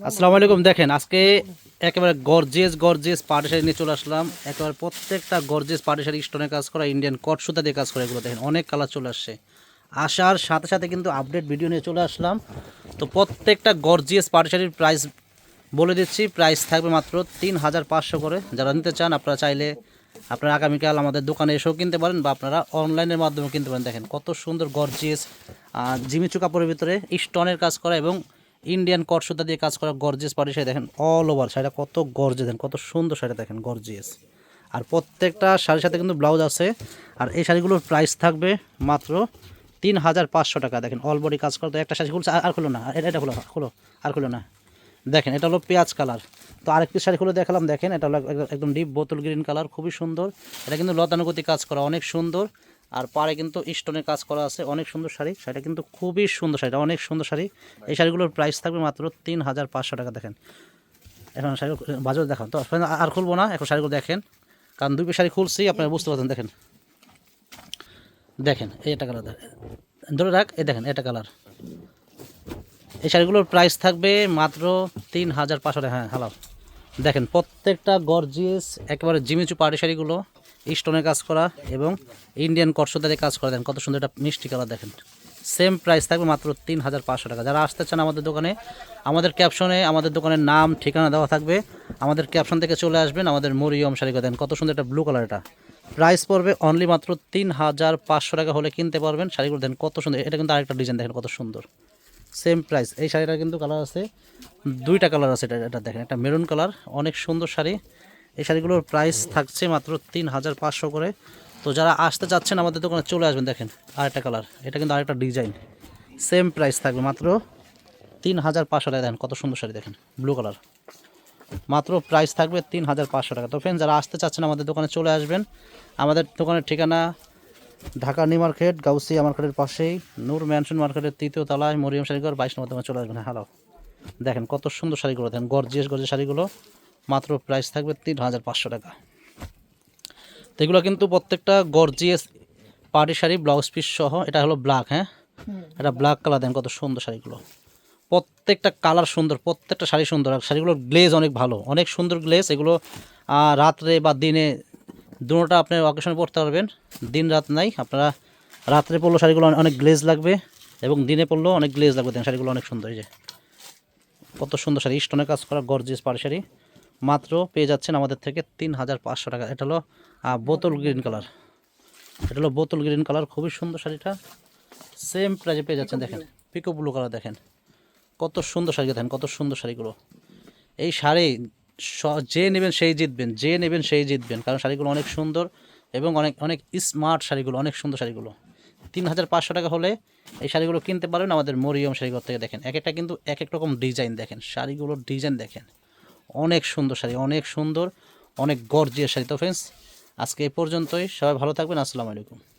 আসসালামু আলাইকুম। দেখেন, আজকে একেবারে গর্জিয়াস গর্জিয়াস পাটি শাড়ি নিয়ে চলে আসলাম। একেবারে প্রত্যেকটা গর্জিয়াস পাটি শাড়ি স্টোনের কাজ করা ইন্ডিয়ান কট সুতা দিয়ে কাজ করা এগুলো। দেখেন, অনেক কালার চলে আসছে। আসার সাথে সাথে কিন্তু আপডেট ভিডিও নিয়ে চলে আসলাম। তো প্রত্যেকটা গর্জিয়াস পাটি শাড়ির প্রাইস বলে দিচ্ছি। প্রাইস থাকবে মাত্র তিন হাজার পাঁচশো করে। যারা নিতে চান, আপনারা চাইলে আপনারা আগামীকাল আমাদের দোকানে এসেও কিনতে পারেন বা আপনারা অনলাইনের মাধ্যমে কিনতে পারেন। দেখেন, কত সুন্দর গর্জিয়াস জিমিচু কাপড়ের ভিতরে স্টোনের কাজ করা এবং ইন্ডিয়ান কট দিয়ে কাজ করা গর্জিয়াস পাটি শাড়ি দেখেন অল ওভার শাড়িটা কত গর্জে দেন কত সুন্দর শাড়ি দেখেন গর্জিয়াস আর প্রত্যেকটা শাড়ির সাথে কিন্তু ব্লাউজ আছে। আর এই শাড়িগুলোর প্রাইস থাকবে মাত্র তিন হাজার পাঁচশো টাকা। দেখেন অল বডি কাজ তো একটা শাড়ি খুলছে, আর- খুলো না এটা এটা খুলো খুলো, আর খুলো না। দেখেন এটা হলো পেঁয়াজ কালার। তো আরেকটি শাড়ি খুলে দেখালাম, দেখেন এটা হলো এক- একদম ডিপ বোতল গ্রিন কালার খুবই সুন্দর। এটা কিন্তু লতানুগতি কাজ করা, অনেক সুন্দর। আর পাড়ে কিন্তু স্টোনের কাজ করা আছে, অনেক সুন্দর শাড়ি। শাড়িটা কিন্তু খুবই সুন্দর শাড়িটা, অনেক সুন্দর শাড়ি। এই শাড়িগুলোর প্রাইস থাকবে মাত্র তিন হাজার পাঁচশো টাকা, দেখেন। এখন শাড়ি বাজার দেখান তো আর খুলবো না, এখন শাড়িগুলো দেখেন। কারণ দুই শাড়ি খুলছি, আপনারা বুঝতে পারছেন, দেখেন। দেখেন একটা কালার ধরে রাখ, এই দেখেন, এটা কালার এই শাড়িগুলোর প্রাইস থাকবে মাত্র তিন হাজার পাঁচশো টাকা হ্যাঁ হ্যালো দেখেন, প্রত্যেকটা গর্জিয়াস একেবারে জিমিচু পাড়ি শাড়িগুলো। স্টোনের কাজ করা এবং ইন্ডিয়ান কটসুতারে কাজ করা। দেখেন কত সুন্দর একটা মিষ্টি কালার দেখেন। সেম প্রাইস থাকবে মাত্র তিন হাজার পাঁচশো টাকা। যারা আসতে চান আমাদের দোকানে, আমাদের ক্যাপশনে আমাদের দোকানের নাম, ঠিকানা দেওয়া থাকবে। আমাদের ক্যাপশন থেকে চলে আসবেন, আমাদের মরিয়ম শাড়ি করে। দেন কত সুন্দর একটা ব্লু কালার এটা। প্রাইস পড়বে অনলি মাত্র তিন হাজার পাঁচশো টাকা হলে কিনতে পারবেন শাড়িগুলো দেন কত সুন্দর, এটা কিন্তু আরেকটা ডিজাইন দেখেন কত সুন্দর। সেম প্রাইস এই শাড়িটার কিন্তু কালার আছে, দুইটা কালার আছে এটা এটা দেখেন, একটা মেরুন কালার অনেক সুন্দর শাড়ি। এই শাড়িগুলোর প্রাইস থাকছে মাত্র তিন হাজার পাঁচশো করে। তো যারা আসতে চাচ্ছেন আমাদের দোকানে চলে আসবেন, দেখেন আরেকটা কালার এটা কিন্তু আরেকটা ডিজাইন সেম প্রাইস থাকবে মাত্র তিন হাজার পাঁচশো টাকা। দেখেন কত সুন্দর শাড়ি, দেখেন ব্লু কালার মাত্র প্রাইস থাকবে তিন হাজার পাঁচশো টাকা। তো ফ্রেন্ড যারা আসতে চাচ্ছেন আমাদের দোকানে চলে আসবেন, আমাদের দোকানের ঠিকানা ঢাকা নিউ মার্কেট, গাউসিয়া মার্কেটের পাশেই, নূর ম্যানশন মার্কেটের তৃতীয় তলায়, মরিয়াম শাড়িঘর, বাইশ নম্বর দোকানে চলে আসবেন। হ্যালো দেখেন কত সুন্দর শাড়িগুলো, দেখেন গর্জিয়াস গর্জিয়াস শাড়িগুলো। মাত্র প্রাইস থাকবে তিন হাজার পাঁচশো টাকা। তো এগুলো কিন্তু প্রত্যেকটা gorgeous party sari blouse piece সহ এটা হলো ব্ল্যাক হ্যাঁ? এটা ব্ল্যাক কালার দেন কত সুন্দর শাড়িগুলো। প্রত্যেকটা কালার সুন্দর প্রত্যেকটা শাড়ি সুন্দর আর শাড়িগুলোর গ্লেজ অনেক ভালো। অনেক সুন্দর গ্লেজ এগুলো রাত্রে বা দিনে দুটোটা আপনি অকেশনে পরতে পারবেন। দিন রাত নাই আপনারা রাত্রে পরলেও শাড়িগুলো অনেক গ্লেজ লাগবে এবং দিনে পরলেও অনেক গ্লেজ লাগবে। দেখেন শাড়িগুলো অনেক সুন্দর এই যে। কত সুন্দর শাড়ি স্টোনের কাজ করা গর্জিয়াস পাড়ি শাড়ি। মাত্র পেয়ে যাচ্ছেন আমাদের থেকে তিন হাজার পাঁচশো টাকা। এটা হলো বোতল গ্রিন কালার এটা হলো বোতল গ্রিন কালার খুবই সুন্দর শাড়িটা। সেম প্রাইজে পেয়ে যাচ্ছেন দেখেন। পিকো ব্লু কালার দেখেন। কত সুন্দর শাড়ি দেখেন কত সুন্দর শাড়িগুলো। এই শাড়ি যে নেবেন সেই জিতবেন যে নেবেন সেই জিতবেন কারণ শাড়িগুলো অনেক সুন্দর এবং অনেক অনেক স্মার্ট শাড়িগুলো অনেক সুন্দর শাড়িগুলো। তিন হাজার পাঁচশো টাকা হলে এই শাড়িগুলো কিনতে পারবেন আমাদের মরিয়ম শাড়িঘর থেকে দেখেন। এক একটা কিন্তু এক এক রকম ডিজাইন দেখেন। শাড়িগুলোর ডিজাইন দেখেন। অনেক সুন্দর শাড়ি, অনেক সুন্দর, অনেক গর্জিয়াস শাড়ি। তো ফ্রেন্ডস আজকে এই পর্যন্তই। সবাই ভালো থাকবেন। আসসালামু আলাইকুম।